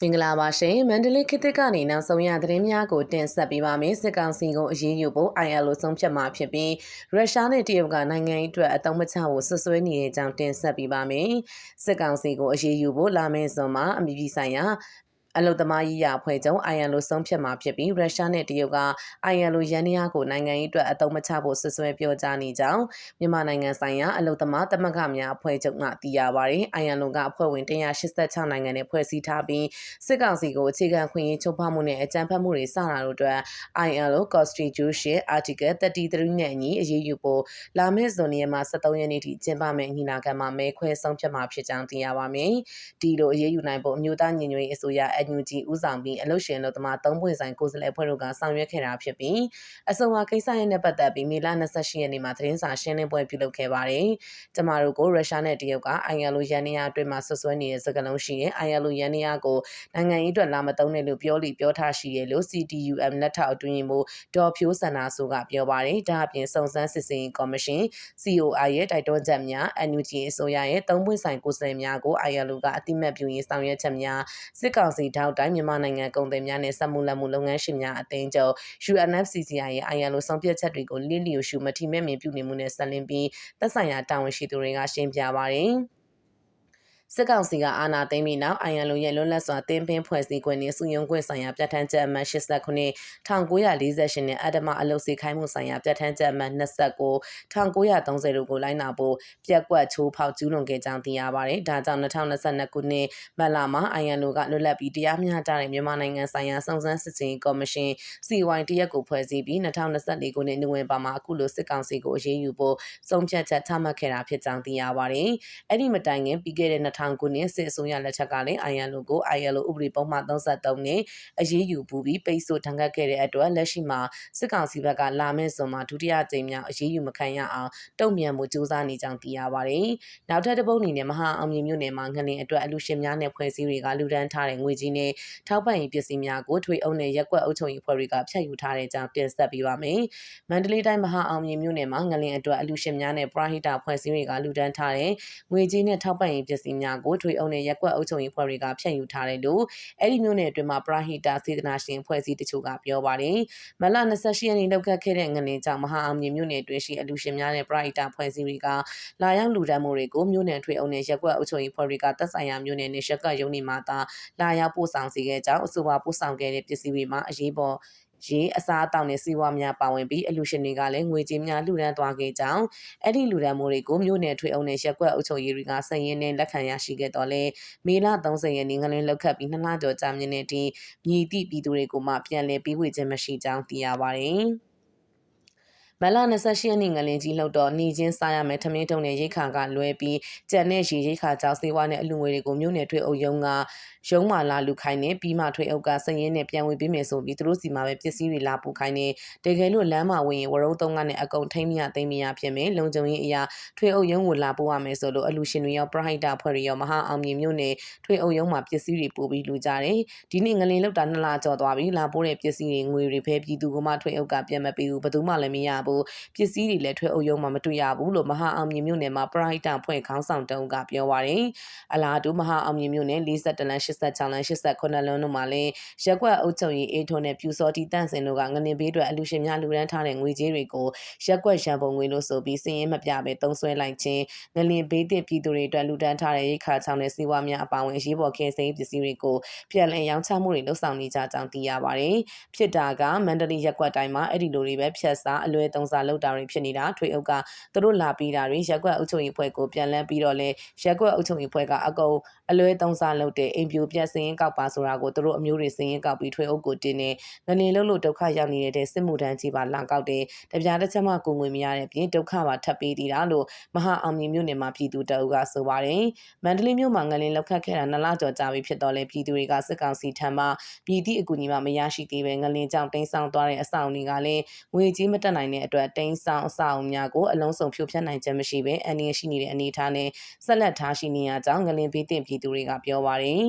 မင်္ဂလာပါရှင်မန္တလေးခေတ်သစ်ကနေနောက်ဆုံးရသတင်းများကိုတင်ဆက်ပေးပါမယ်စစ်ကောင်စီကိုအရေးယူဖို့ ILO ဆုံးဖြတ်မှာဖြစ်ပြီးရုရှားနဲ့တရုတ်ကနိုင်ငံရေးအတွက်အသုံးမချဖို့ဆွဆွဲနေတဲ့အကြောင်းတင်ဆက်ပေးပါမယ်စစ်ကောင်စီကိုအရေးယူဖို့လာမယ့်ဇွန်မှာအမည်ပြည်ဆိုင်ရာ အလုသမားရေးရအဖွဲ့ချုပ် ILO ဆုံးဖြတ်မှာဖြစ်ပြီးရုရှားနဲ့တရုတ်က ILO ရန်ရာကိုနိုင်ငံရေးအတွက်အသုံးမချဖို့ဆွဆွဲပြောကြားနေကြောင်းမြန်မာနိုင်ငံဆိုင်ရာအလုသမားသမဂ္ဂများအဖွဲ့ချုပ်မှသိရပါတယ်။ ILO ကအဖွဲ့ဝင်186နိုင်ငံနဲ့ဖွဲ့စည်းထားပြီးစစ်ကောင်စီကိုအခြေခံခွင့်ရေးချုပ်ဖောက်မှုနဲ့အကြမ်းဖက်မှုတွေစတာတို့အတွက် ILO Constitution Article 33နဲ့အညီအရေးယူဖို့လာမယ့်ဇွန်လမှာ23ရက်နေ့ထိကျင်းပမယ့်ညီလာခံမှာမဲခွဲဆုံးဖြတ်မှာဖြစ်ကြောင်းသိရပါမယ်။ဒီလိုအရေးယူနိုင်ဖို့အမျိုးသားညီညွတ်ရေးအစိုးရ NUG ဦးဆောင်ပြီးအလုရှင်လို့သမားသုံးပွင့်ဆိုင်ကိုယ်စားလှယ်ဖွဲ့တို့ကဆောင်ရွက်ခဲ့တာဖြစ်ပြီးအဆိုပါကိစ္စရဲ့နဲ့ပတ်သက်ပြီးမေလ28ရက်နေ့မှာသတင်းစာရှင်းလင်းပွဲပြုလုပ်ခဲ့ပါတယ်။ကျမတို့ကိုရုရှားနဲ့တရုတ်က ILO ရန်နေရအတွင်းမှာဆွဆွဲနေတဲ့စကားလုံးရှိရင် ILO ရန်နေရကိုနိုင်ငံရေးအတွက်လာမသုံးနဲ့လို့ပြောလိပြောထားရှိတယ်လို့ CTUM လက်ထောက်အတွင်းမှုဒေါ်ဖြိုးစန္ဒာဆိုကပြောပါတယ်။ဒါအပြင်စုံစမ်းစစ်ဆေးရေးကော်မရှင် COI ရဲ့တိုက်တွန်းချက်များ NUG အစိုးရရဲ့သုံးပွင့်ဆိုင်ကိုယ်စားလှယ်များကို ILO ကအတိမတ်ပြုရေးဆောင်ရွက်ချက်များစစ်ကောင်စီထောက်တိုင်းမြန်မာနိုင်ငံကုန်သည်များနဲ့စက်မှုလက်မှုလုပ်ငန်းရှင်များအသင်းချုပ် UNFCCI ရဲ့ ILO ဆုံးဖြတ်ချက်တွေကိုလစ်လျူရှုမထိမဲ့မြင်ပြုနေမှုနဲ့ဆက်လင်းပြီးသက်ဆိုင်ရာတာဝန်ရှိသူတွေကရှင်းပြပါတယ်။ စစ်ကောင်စီကအာဏာသိမ်းပြီးနောက် ILO ရဲ့လွတ်လပ်စွာတင်းပင်းဖွဲ့စည်းခွင့်နဲ့စုယုံခွင့်ဆိုင်ရာပြဋ္ဌာန်းချက်အမှတ်89 1948နဲ့အဓမ္မအလုပ်စီခိုင်းမှုဆိုင်ရာပြဋ္ဌာန်းချက်အမှတ်29 1930တို့ကိုလိုက်နာဖို့ပြက်ကွက်ချိုးဖောက်ကျူးလွန်ခဲ့ကြောင်းသိရပါတယ်။ဒါကြောင့်2022ခုနှစ်မတ်လမှာ ILO ကလွတ်လပ်ပြီးတရားမျှတတဲ့မြန်မာနိုင်ငံဆိုင်ရာစုံစမ်းစစ်ဆေးရေးကော်မရှင် CY တရက်ကိုဖွဲ့စည်းပြီး2024ခုနှစ်နိုဝင်ဘာမှာအခုလိုစစ်ကောင်စီကိုအရေးယူဖို့ဆုံးဖြတ်ချက်ချမှတ်ခဲ့တာဖြစ်ကြောင်းသိရပါတယ်။အဲ့ဒီမတိုင်ခင်ပြီးခဲ့တဲ့2000ခုနှစ်စစ်အစိုးရလက်ထက်ကလည်း ILO ကို ILO ဥပဒေပုံမှန်33နဲ့အရေးယူပူပြီးပိတ်ဆို့ထန်ခတ်ခဲ့တဲ့အတွက်လက်ရှိမှာစစ်ကောင်စီဘက်ကလာမယ့်ဇွန်မှာဒုတိယကြိမ်မြောက်အရေးယူမခံရအောင်တုံ့ပြန်မှုစူးစမ်းနေကြောင်းသိရပါတယ်။နောက်ထပ်တစ်ပုတ်အနေနဲ့မဟာအောင်မြင်မြို့နယ်မှာငလင်အတွက်အလူရှင်များနဲ့ဖွဲ့စည်းတွေကလူဒန်းထားတဲ့ငွေကြီးနဲ့ထောက်ပံ့ရေးပစ္စည်းများကိုထွေအုပ်နဲ့ရက်ကွက်အုပ်ချုပ်ရေးဖွဲ့တွေကဖျက်ယူထားတဲ့အကြောင်းတင်ဆက်ပေးပါမယ်။မန္တလေးတိုင်းမဟာအောင်မြင်မြို့နယ်မှာငလင်အတွက်အလူရှင်များနဲ့ပရဟိတဖွဲ့စည်းတွေကလူဒန်းထားတဲ့ငွေကြီးနဲ့ထောက်ပံ့ရေးပစ္စည်းများကိုထွေအုပ်နဲ့ရက်ကွက်အုပ်ချုပ်ရေးဖွဲ့တွေကဖျက်ယူထားတယ်လို့အဲ့ဒီမြို့နယ်အတွင်းမှာပရဟိတစေတနာရှင်ဖွဲ့စည်းတချို့ကပြောပါတယ်။မလ28ရက်နေ့လောက်ခဲ့တဲ့ငလင်ကြောင့်မဟာအောင်မြင်မြို့နယ်အတွင်းရှိအလူရှင်များနဲ့ပရဟိတဖွဲ့စည်းတွေကလာရောက်လူဒန်းမှုတွေကိုမြို့နယ်ထွေအုပ်နဲ့ရက်ကွက်အုပ်ချုပ်ရေးဖွဲ့တွေကတပ်ဆိုင်ရာမြို့နယ်နဲ့ရက်ကရုံးနေမှာသာလာရောက်ပို့ဆောင်စီခဲ့ကြောင်းအဆိုပါပို့ဆောင်ခဲ့တဲ့ပစ္စည်းတွေမှာအရေးပေါ် ရေးအစားအသောက်နဲ့စီးပွားများပါဝင်ပြီးအလူရှင်တွေကလည်းငွေကြေးများလှူဒန်းသွားခဲ့ကြောင်းအဲ့ဒီလှူဒန်းမှုတွေကိုမြို့နယ်ထွေအုပ်နဲ့ရက်ကွက်အုပ်ချုပ်ရေးတွေကစည်ရင်းနဲ့လက်ခံရရှိခဲ့တော့လေမေလ30ရက်နေ့ငလင်းလောက်ခတ်ပြီးနှစ်လကျော်ကြာမြင့်တဲ့အထိမြည်သည့်ပြည်သူတွေကိုမှပြန်လည်ပေးဝေခြင်းမရှိကြောင်းသိရပါတယ်။ မလ28ရက်နေ့ငလင်ကြီးလှုပ်တော့နေချင်းစားရမယ်ထမင်းထုံနဲ့ရိတ်ခါကလွဲပြီးကြံတဲ့ရေရိတ်ခါကြောက်စေဝါနဲ့အလူငွေတွေကိုမြို့နယ်ထွေအုပ်ရုံးကရုံးမာလာလူခိုင်းနေပြီးမှထွေအုပ်ကစရင်နဲ့ပြန်ဝင်ပေးမယ်ဆိုပြီးသူတို့စီမှာပဲပစ္စည်းတွေလာပို့ခိုင်းနေတကယ်လို့လမ်းမှာဝင်ရင်ဝရုံးသုံးကနဲ့အကုန်ထိမ့်မြသိမ့်မြဖြစ်မယ်လုံခြုံရေးအရာထွေအုပ်ရုံးကိုလာပို့ရမယ်ဆိုလို့အလူရှင်တွေရောပရဟိတဖွဲ့တွေရောမဟာအောင်မြင်မြို့နယ်ထွေအုပ်ရုံးမှာပစ္စည်းတွေပို့ပြီးလူကြတယ်ဒီနေ့ငလင်လောက်တာနှစ်လကျော်သွားပြီလာပို့တဲ့ပစ္စည်းတွေငွေတွေဖဲပြည်သူကမှထွေအုပ်ကပြန်မပေးဘူးဘယ်သူမှလည်းမရဘူးပစ္စည်းတွေလည်းထွေအုပ်ရုံးမှာမတွေ့ရဘူးလို့မဟာအောင်မြင်မြို့နယ်မှာပရဟိတဖွဲ့ခေါင်းဆောင်တုံးကပြောပါတယ်အလားတူမဟာအောင်မြင်မြို့နယ်42လမ်း86လမ်း89လမ်းတို့မှာလည်းရက်ကွက်အုပ်ချုပ်ရေးအေးထုံးနဲ့ပြူစောတီတန့်စင်တို့ကငနေဘေးအတွက်အလူရှင်များလူရန်ထားတဲ့ငွေကြေးတွေကိုရက်ကွက်ရန်ပုံငွေလို့ဆိုပြီးစည်ရင်မပြပဲတုံးဆွဲလိုက်ခြင်းငလင်ဘေးတစ်ပြည်သူတွေအတွက်လူဒန်းထားတဲ့ရိခါချောင်းနဲ့စီးပွားများအပါအဝင်ရေးပေါ်ခင်းစိမ်းပစ္စည်းတွေကိုပြန်လည်ရောင်းချမှုတွေလုပ်ဆောင်နေကြကြောင်းသိရပါတယ်။ဖြစ်တာကမန္တလေးရက်ကွက်တိုင်းမှာအဲ့ဒီလိုတွေပဲဖြတ်စားအလွဲသုံးစားလုပ်တာတွေဖြစ်နေတာထွေအုပ်ကသူတို့လာပြီးတာတွေရက်ကွက်အုပ်ချုပ်ရေးဖွဲ့ကိုပြန်လည်ပြီးတော့လဲရက်ကွက်အုပ်ချုပ်ရေးဖွဲ့ကအကုန်အလွဲသုံးစားလုပ်တဲ့အိမ်ပြိုပြက်စင်းကောက်ပါဆိုတာကိုသူတို့အမျိုးတွေစင်းရင်ကောက်ပြီးထွေအုပ်ကိုတင်နေငနေလုံးလို့ဒုက္ခရောက်နေတဲ့စစ်မှုထမ်းကြီးပါလာကောက်တယ်တပြားတစ်ချက်မှကိုငွေမရတဲ့ပြင်ဒုက္ခပါထပ်ပေးသေးတာလို့မဟာအောင်မြင်မြို့နယ်မှာပြည်သူတအုပ်ကဆိုပါတယ်မန္တလေးမြို့မှာငလင်လောက်ခတ်ခဲ့တာနှစ်လကျော်ကြာပြီဖြစ်တော့လဲပြည်သူတွေကစစ်ကောင်စီထံမှပြည်သည့်အကူအညီမှမရရှိသေးပဲငလင်ကြောင့်တိမ်းဆောင်သွားတဲ့အဆောင်တွေကလည်းငွေကြီးမတက်နိုင်တဲ့အတွက်တိမ်းဆောင်အဆောင်များကိုအလုံးစုံဖြိုဖျက်နိုင်ခြင်းမရှိပဲအန္တရာယ်ရှိနေတဲ့အနေအထားနဲ့ဆက်လက်ထားရှိနေရကြောင်းငလင်ဘေးတင်ပြည်သူတွေကပြောပါတယ်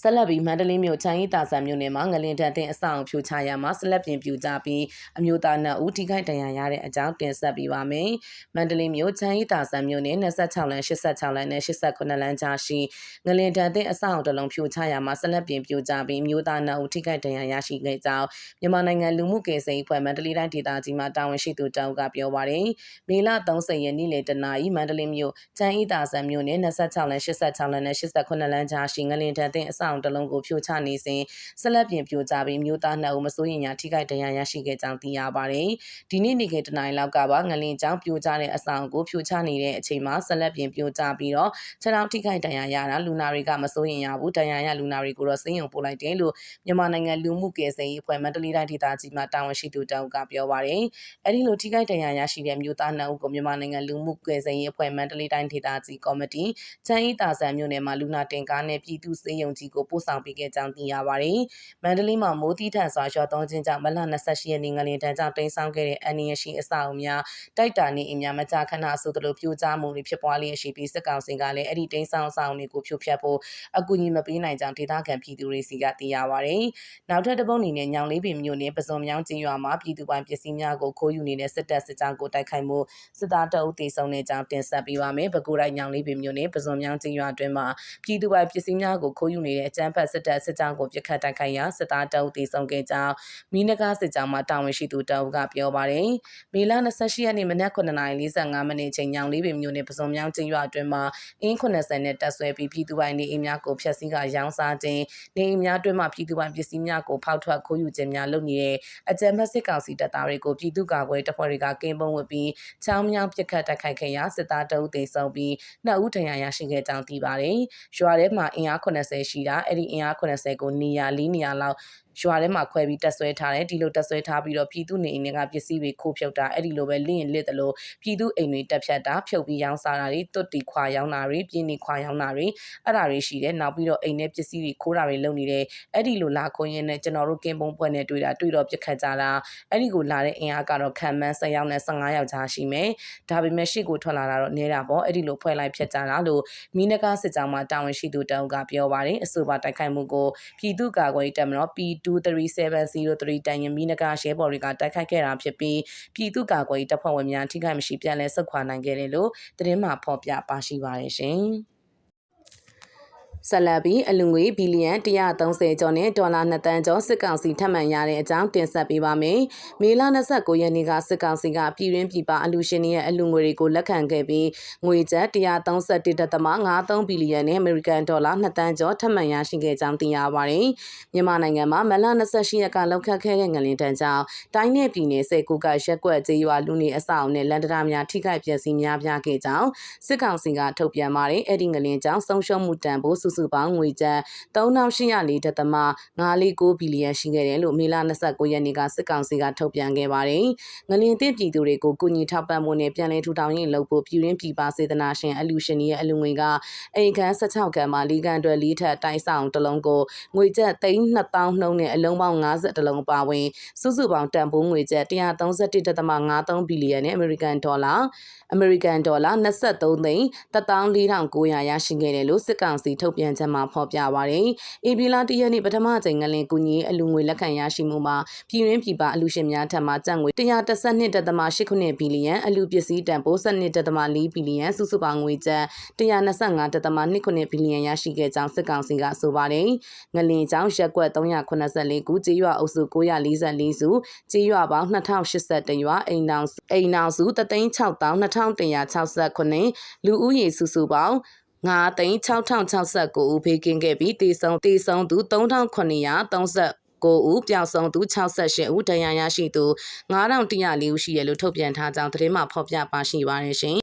ဆက်လက်ပြီးမန္တလေးမြို့ချမ်းရီတာဆန်မြို့နယ်မှာငလင်တန်တင်အဆောင်ဖြိုချရာမှာဆက်လက်ပြင်ပြူကြပြီးအမျိုးသားနှစ်ဦးထိခိုက်ဒဏ်ရာရတဲ့အကြောင်းတင်ဆက်ပေးပါမယ်။မန္တလေးမြို့ချမ်းရီတာဆန်မြို့နယ်26လမ်း86လမ်းနဲ့89လမ်းကြားရှိငလင်တန်တင်အဆောင်တစ်လုံးဖြိုချရာမှာဆက်လက်ပြင်ပြူကြပြီးအမျိုးသားနှစ်ဦးထိခိုက်ဒဏ်ရာရရှိခဲ့ကြောင်းမြန်မာနိုင်ငံလူမှုကေစိန်အဖွဲ့မန္တလေးတိုင်းဒေသကြီးမှတာဝန်ရှိသူတောက်ကပြောပါရယ်။မေလ30ရက်နေ့လေတနာရီမန္တလေးမြို့ချမ်းရီတာဆန်မြို့နယ်26လမ်း86လမ်းနဲ့89လမ်းကြားရှိငလင်တန်တင်အဆောင်တစ်လုံးကိုဖြိုချနေစဉ်ဆက်လက်ပြင်ပြိုကြပြီးမြို့သားနှစ်ဦးမစိုးရင်ညာထိခိုက်ဒဏ်ရာရရှိခဲ့ကြောင်းသိရပါတယ်။ဒီနေ့နေ့ကတနင်္လာလောက်ကပါငလင်ကျောင်းပြိုကျတဲ့အဆောင်ကိုဖြိုချနေတဲ့အချိန်မှာဆက်လက်ပြင်ပြိုကျပြီးတော့ခြေထောက်ထိခိုက်ဒဏ်ရာရတာလူနာတွေကမစိုးရင်ရဘူးဒဏ်ရာရလူနာတွေကိုတော့စင်းရုံပို့လိုက်တယ်လို့မြန်မာနိုင်ငံလူမှုကေစိန်အဖွဲ့မန္တလေးတိုင်းဒေသကြီးမှတာဝန်ရှိသူတောက်ကပြောပါတယ်။အဲဒီလိုထိခိုက်ဒဏ်ရာရရှိတဲ့မြို့သားနှစ်ဦးကိုမြန်မာနိုင်ငံလူမှုကေစိန်အဖွဲ့မန္တလေးတိုင်းဒေသကြီးကော်မတီချမ်းဤတာဆန်မြို့နယ်မှာလူနာတင်ကားနဲ့ပြည်သူ့စေယုံကြီးကိုပို့ဆောင်ပေးခဲ့ကြောင်းသိရပါတယ်။မန္တလေးမှာမိုးတီးထန်စွာရွာသွန်းခြင်းကြောင့်မလ28ရက်နေ့ငလင်တန်းကြောင့်တိမ်းဆောင်ခဲ့တဲ့အန်နီယရှိအဆောက်အဦများတိုက်တာနေအများမကြာခဏဆိုသလိုပြိုကျမှုတွေဖြစ်ပွားလျက်ရှိပြီးစစ်ကောင်စီကလည်းအဲ့ဒီတိမ်းဆောင်ဆောင်တွေကိုဖြိုဖျက်ဖို့အကူအညီမပေးနိုင်ကြောင်းဒေသခံပြည်သူတွေစီကသိရပါတယ်။နောက်ထပ်တစ်ပုတ်အနေနဲ့ညောင်လေးပင်မြို့နယ်ပစုံမြောင်းကျေးရွာမှာပြည်သူပိုင်ပစ္စည်းများကိုခိုးယူနေတဲ့စစ်တပ်စစ်ကြောင်းကိုတိုက်ခိုက်မှုစစ်သားတအုပ်တေဆုံးတဲ့ကြောင်းတင်ဆက်ပေးပါမယ်။ပဲခူးတိုင်းညောင်လေးပင်မြို့နယ်ပစုံမြောင်းကျေးရွာအတွင်းမှာပြည်သူပိုင်ပစ္စည်းများကိုခိုးယူနေတဲ့အကြမ်းဖက်စစ်တပ်စစ်ကြောင်းကိုပြစ်ခတ်တိုက်ခိုက်ရာစစ်သားတအုပ်တေဆုံးခဲ့ကြောင်းမီနဂါစစ်ကြောင်းမှတာဝန်ရှိသူတအုပ်ကပြောပါတယ်။မေလ28ရက်နေ့မနက်9:45မိနစ်ချိန်ညောင်လေးပင်မြို့နယ်ပစုံမြောင်းကျေးရွာအတွင်းမှာအင်း80နဲ့တက်ဆွဲပြီးပြည်သူပိုင်နေအိမ်များကိုဖျက်ဆီးကရောင်းစားခြင်းနေအိမ်များအတွင်းမှာပြည်သူပိုင်ပစ္စည်းများကိုဖောက်ထွက်ခိုးယူခြင်းများလုပ်နေတဲ့အကြမ်းဖက်စစ်ကောင်စီတပ်သားတွေကိုပြည်သူ့ကာကွယ်တပ်ဖွဲ့တွေကကင်းပုံးဝတ်ပြီးချောင်းမြောင်းပစ်ခတ်တိုက်ခိုက်ခဲ့ရာစစ်သားတအုပ်တေဆုံးပြီးနှစ်ဦးဒဏ်ရာရရှိခဲ့ကြောင်းသိပါတယ်။ရွာထဲမှာအင်အား80ရှိတာအဲ့ဒီအင်အား80ကိုနေရာ၄နေရာလောက်ရွာထဲမှာခွဲပြီးတက်ဆွဲထားတယ်ဒီလိုတက်ဆွဲထားပြီးတော့ပြည်သူနေအိမ်တွေကပစ္စည်းတွေခိုးဖြုတ်တာအဲ့ဒီလိုပဲလင့်ရင်လစ်တယ်လို့ပြည်သူအိမ်တွေတက်ဖြတ်တာဖြုတ်ပြီးရောင်းစားတာတွေတွတ်တီခွာရောင်းတာတွေပြင်းနေခွာရောင်းတာတွေအဲ့ဒါတွေရှိတယ်နောက်ပြီးတော့အိမ်ထဲပစ္စည်းတွေခိုးတာတွေလုပ်နေတယ်အဲ့ဒီလိုလာခွင်းရင်းနဲ့ကျွန်တော်တို့ကင်းပုံးပွဲနဲ့တွေ့တာတွေ့တော့ပြစ်ခတ်ကြတာအဲ့ဒီကိုလာတဲ့အင်အားကတော့ခံမှန်း10ယောက်နဲ့15ယောက်ကြားရှိမယ်ဒါပေမဲ့ရှေ့ကိုထွက်လာတာတော့နေတာပေါ့အဲ့ဒီလိုဖွဲ့လိုက်ဖြတ်ကြတာလို့မီနကားစစ်ကြောင်းမှာတာဝန်ရှိသူတအုပ်ကပြောပါတယ်အဆိုပါတိုက်ခိုက်မှုကိုပြည်သူ့ကာကွယ်တပ်မတော် P23703 တန်ရင်မီနကားရှဲဘော်တွေကတိုက်ခိုက်ခဲ့တာဖြစ်ပြီးပြည်သူ့ကာကွယ်တပ်ဖွဲ့ဝင်များထိခိုက်မရှိပြန်လည်ဆုတ်ခွာနိုင်ခဲ့တယ်လို့သတင်းမှဖော်ပြပါရှိပါတယ်ရှင်။ ဆက်လက်ပြီးအလူငွေဘီလီယံ130ကျော်နဲ့ဒေါ်လာ2တန်းကျော်စစ်ကောင်စီထပ်မံရတဲ့အကြောင်းတင်ဆက်ပေးပါမယ်။မေလ29ရက်နေ့ကစစ်ကောင်စီကပြည်ရင်းပြည်ပအလူရှင်တွေရဲ့အလူငွေတွေကိုလက်ခံခဲ့ပြီးငွေကျပ်131.53ဘီလီယံနဲ့အမေရိကန်ဒေါ်လာ2တန်းကျော်ထပ်မံရရှိခဲ့ကြောင်းသိရပါတယ်။မြန်မာနိုင်ငံမှာမလ28ရက်ကလောက်ခတ်ခဲ့တဲ့ငလင်တန်းကြောင့်တိုင်းနယ်ပြည်နယ်စေကူကရက်ကွက်ကျေးရွာလူနေအဆောက်နဲ့လန်ဒရာများထိခိုက်ပျက်စီးများပြားခဲ့ကြောင်းစစ်ကောင်စီကထုတ်ပြန်ပါတယ်။အဲ့ဒီငလင်ကြောင့်ဆုံးရှုံးမှုတန်ဖိုးစုစုပေါင်းငွေကျပ်3804.549ဘီလီယံရှိခဲ့တယ်လို့မေလ29ရက်နေ့ကစစ်ကောင်စီကထုတ်ပြန်ခဲ့ပါတယ်။ငလင်သစ်ပြည်သူတွေကိုကူညီထောက်ပံ့မှုနဲ့ပြန်လည်ထူထောင်ရေးလုပ်ဖို့ပြည်ရင်းပြည်ပစေတနာရှင်အလူရှင်ရဲ့အလူငွေကအိမ်ခန်း16ခန်းမှာလီကန်အတွက်လီထက်တိုက်ဆောင်တစ်လုံးကိုငွေကျပ်3000နှုန်းနဲ့အလုံးပေါင်း50တလုံးပါဝင်စုစုပေါင်းတန်ဖိုးငွေကျပ်131.53ဘီလီယံနဲ့အမေရိကန်ဒေါ်လာအမေရိကန်ဒေါ်လာ23သိန်း14900ရရှိခဲ့တယ်လို့စစ်ကောင်စီထုတ်ပြန်ချက်မှာဖော်ပြပါရယ်။အေပီလာတရက်နေ့ပထမချိန်ငလင်ကူညီအလူငွေလက်ခံရရှိမှုမှာပြည်ရင်းပြည်ပအလူရှင်များထံမှကျပ်ငွေ112.89ဘီလီယံအလူပစ္စည်းတန်ဖိုး12.4ဘီလီယံစုစုပေါင်းငွေကျပ်125.29ဘီလီယံရရှိခဲ့ကြောင်းစစ်ကောင်စီကဆိုပါတယ်။ငလင်ကျောင်းရက်ကွက်384ခုကျေးရွာအုပ်စု944စုကျေးရွာပေါင်း2081ရွာအိမ်နောင်အိမ်နောင်စု362,2169လူဦးရေစုစုပေါင်း 9သိန်း6069ဦးဖေးကင်းခဲ့ပြီးတေဆုံးတေဆုံးသူ3939ကိုဦးပြောင်ဆုံးသူ68ဦးဒဏ်ရာရရှိသူ9104ဦးရှိရလို့ထုတ်ပြန်ထားကြောင်းသတင်းမှဖော်ပြပါရှိပါရရှင်